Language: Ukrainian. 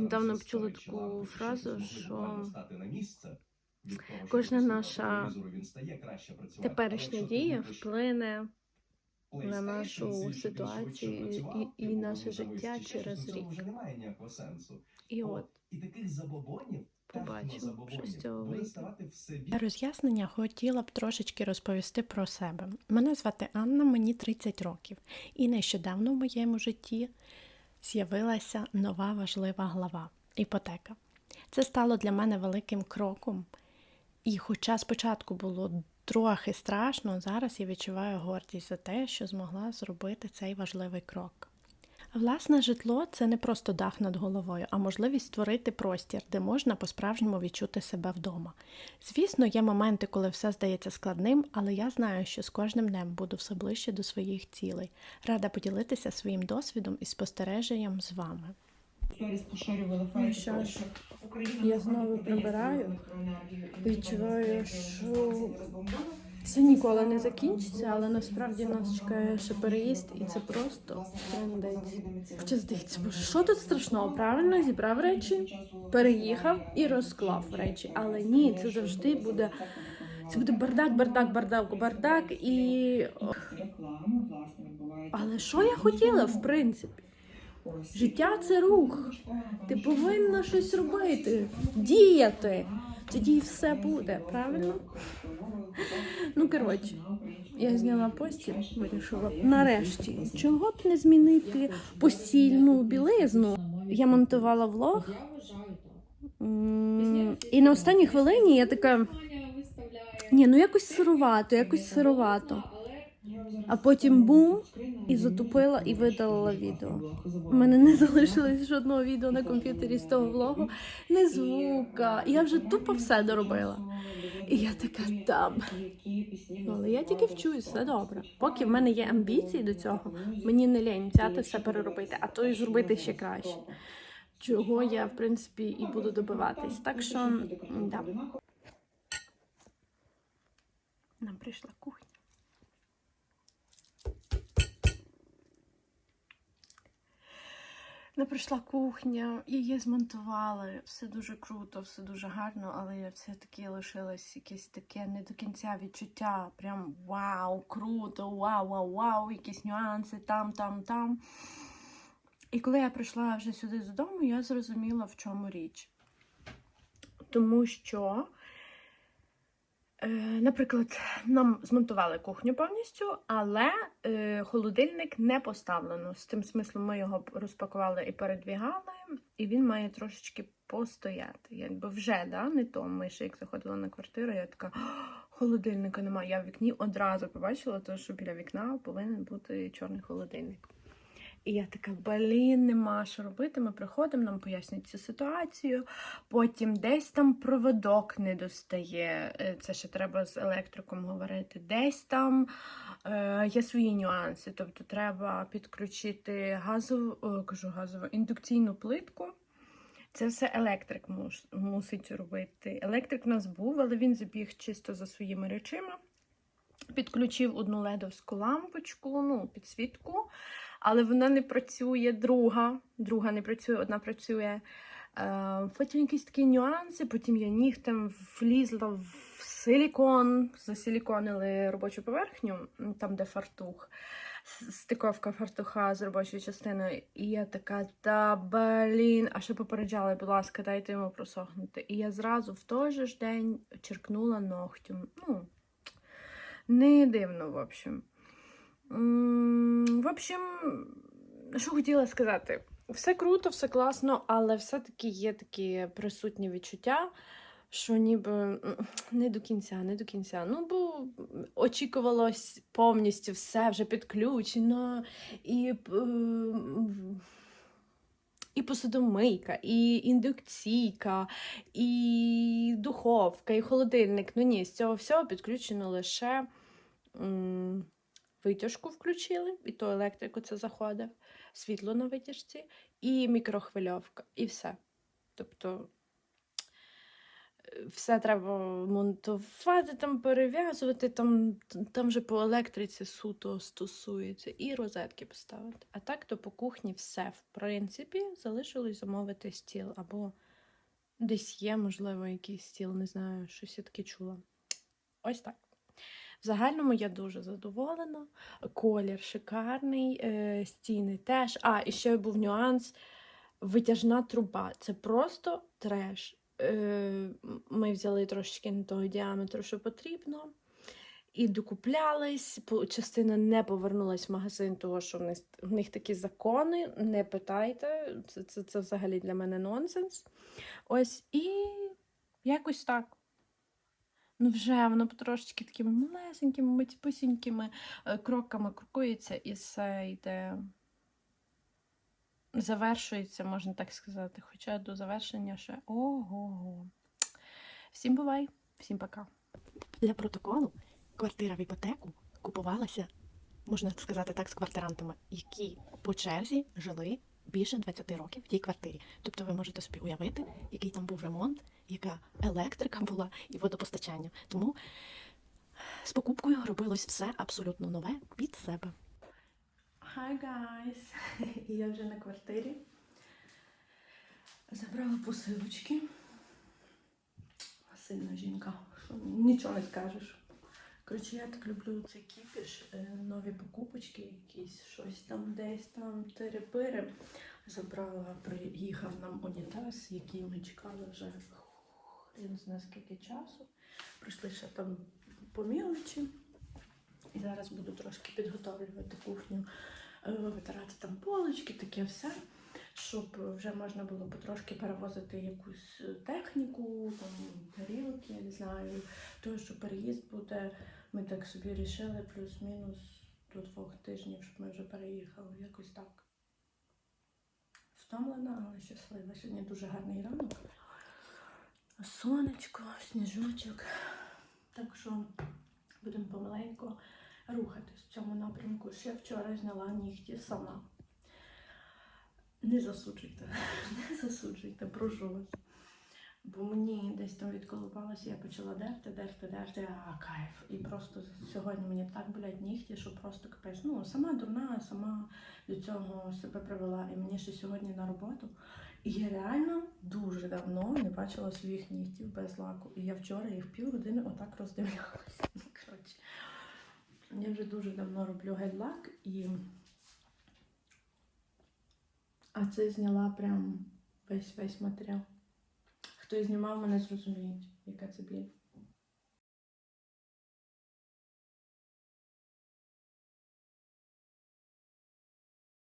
недавно почула таку фразу, що кожна наша теперішня дія вплине на нашу ситуацію і, і наше життя через рік. І от І таких забобонів побачимо. Роз'яснення хотіла б трошечки розповісти про себе. Мене звати Анна, мені 30 років, і нещодавно в моєму житті з'явилася нова важлива глава іпотека. Це стало для мене великим кроком. І хоча спочатку було трохи страшно, зараз я відчуваю гордість за те, що змогла зробити цей важливий крок. Власне житло це не просто дах над головою, а можливість створити простір, де можна по-справжньому відчути себе вдома. Звісно, є моменти, коли все здається складним, але я знаю, що з кожним днем буду все ближче до своїх цілей. Рада поділитися своїм досвідом і спостереженням з вами. Ну що ж, я знову прибираю. Відчуваю, що це ніколи не закінчиться, але насправді нас чекає ще переїзд, і це просто трендець. Хоча здається, боже, що тут страшного? Правильно зібрав речі, переїхав і розклав речі. Але ні, це завжди буде. Це буде бардак, бардак, бардак, бардак і. Але що я хотіла, в принципі? Життя це рух. Ти повинна щось робити, діяти. Тоді все буде, правильно? Ну, коротше, я зняла постіль, вирішила нарешті, чого б не змінити постільну білизну. Я монтувала влог. І на останній хвилині я така. Ні, ну якось сирувато, якось сирувато. А потім бум, і затупила і видалила відео. У мене не залишилось жодного відео на комп'ютері з того влогу, не звука. Я вже тупо все доробила. І я така там. Але я тільки вчусь, все добре. Поки в мене є амбіції до цього, мені не лень взяти все переробити, а то і зробити ще краще. Чого я, в принципі, і буду добиватись. Так що, да. Нам прийшла кухня. Не прийшла кухня, її змонтували. Все дуже круто, все дуже гарно, але я все-таки лишилось якесь таке не до кінця відчуття. Прям вау, круто, вау, вау, вау, якісь нюанси там, там, там. І коли я прийшла вже сюди додому, я зрозуміла, в чому річ. Тому що, наприклад, нам змонтували кухню повністю, але е, холодильник не поставлено. З тим смислом ми його розпакували і передвігали, і він має трошечки постояти. Якби вже да, не то. Ми ще як заходила на квартиру, я така. Холодильника немає. Я в вікні одразу побачила, то, що біля вікна повинен бути чорний холодильник. І я така, блін, нема що робити. Ми приходимо, нам пояснюють цю ситуацію. Потім десь там проводок не достає. е, Це ще треба з електриком говорити. Десь там е, є свої нюанси. Тобто треба підключити газову, о, кажу, газову індукційну плитку. Це все електрик мус, мусить робити. Електрик в нас був, але він забіг чисто за своїми речима. Підключив одну ледовську лампочку, ну, підсвітку, але вона не працює, друга. Друга не працює, одна працює. Е, потім якісь такі нюанси, потім я нігтем влізла в силікон, засиліконили робочу поверхню, там, де фартух, стиковка фартуха з робочою частиною. І я така, та блін, а ще попереджали, будь ласка, дайте йому просохнути. І я зразу в той же ж день черкнула ногтем. Ну, не дивно, в общем. В общем, що хотіла сказати. Все круто, все класно, але все-таки є такі присутні відчуття, що ніби не до кінця, не до кінця. Ну, бо очікувалось повністю все вже підключено, і, і посудомийка, і індукційка, і духовка, і холодильник. Ну ні, з цього всього підключено лише м, витяжку включили, і то електрику це заходить, світло на витяжці, і мікрохвильовка, і все. Тобто все треба монтувати, там перев'язувати, там, там вже по електриці суто стосується, і розетки поставити. А так то по кухні все, в принципі, залишилось замовити стіл. Або десь є, можливо, якийсь стіл, не знаю, щось я таке чула. Ось так. В загальному я дуже задоволена. Колір шикарний, е, стіни теж. А, і ще був нюанс. Витяжна труба. Це просто треш. Е, Ми взяли трошечки не того діаметру, що потрібно. І докуплялись. Частина не повернулась в магазин, тому що в них, в них такі закони. Не питайте. Це, це, це взагалі для мене нонсенс. Ось і якось так. Ну, вже воно потрошечки такими малесенькими, митьпусінькими е, кроками крокується і все йде. Завершується, можна так сказати. Хоча до завершення ще ого-го. Всім бувай, всім пока. Для протоколу квартира в іпотеку купувалася, можна сказати так, з квартирантами, які по черзі жили більше 20 років в тій квартирі. Тобто ви можете собі уявити, який там був ремонт, яка електрика була і водопостачання. Тому з покупкою робилось все абсолютно нове під себе. Hi guys! Я вже на квартирі. Забрала посилочки. Сильна жінка. Нічого не скажеш. Коротше, я так люблю цей кіпіш, е, нові покупочки, якісь щось там, десь там терепири. Забрала, приїхав нам унітаз, який ми чекали вже хрен знає скільки часу. Прийшли ще там по мілочі. І зараз буду трошки підготовлювати кухню, е, витирати там полочки, таке все, щоб вже можна було потрошки перевозити якусь е, техніку, там тарілки, я не знаю. Тому що переїзд буде, ми так собі рішили, плюс-мінус до двох тижнів, щоб ми вже переїхали. Якось так. Втомлена, але щаслива. Сьогодні дуже гарний ранок. Сонечко, сніжочок. Так що будемо помаленьку рухатись в цьому напрямку. Ще вчора зняла нігті сама. Не засуджуйте, не засуджуйте, прошу вас. Бо мені десь там відколупалося, я почала дерти, дерти, дерти, а кайф. І просто сьогодні мені так болять нігті, що просто капець. Ну, сама дурна, сама до цього себе привела. І мені ще сьогодні на роботу. І я реально дуже давно не бачила своїх нігтів без лаку. І я вчора їх півгодини отак роздивлялася. Коротше, я вже дуже давно роблю гель-лак і. А це зняла прям весь весь матеріал. Хто знімав, мене зрозуміють, яка це біль.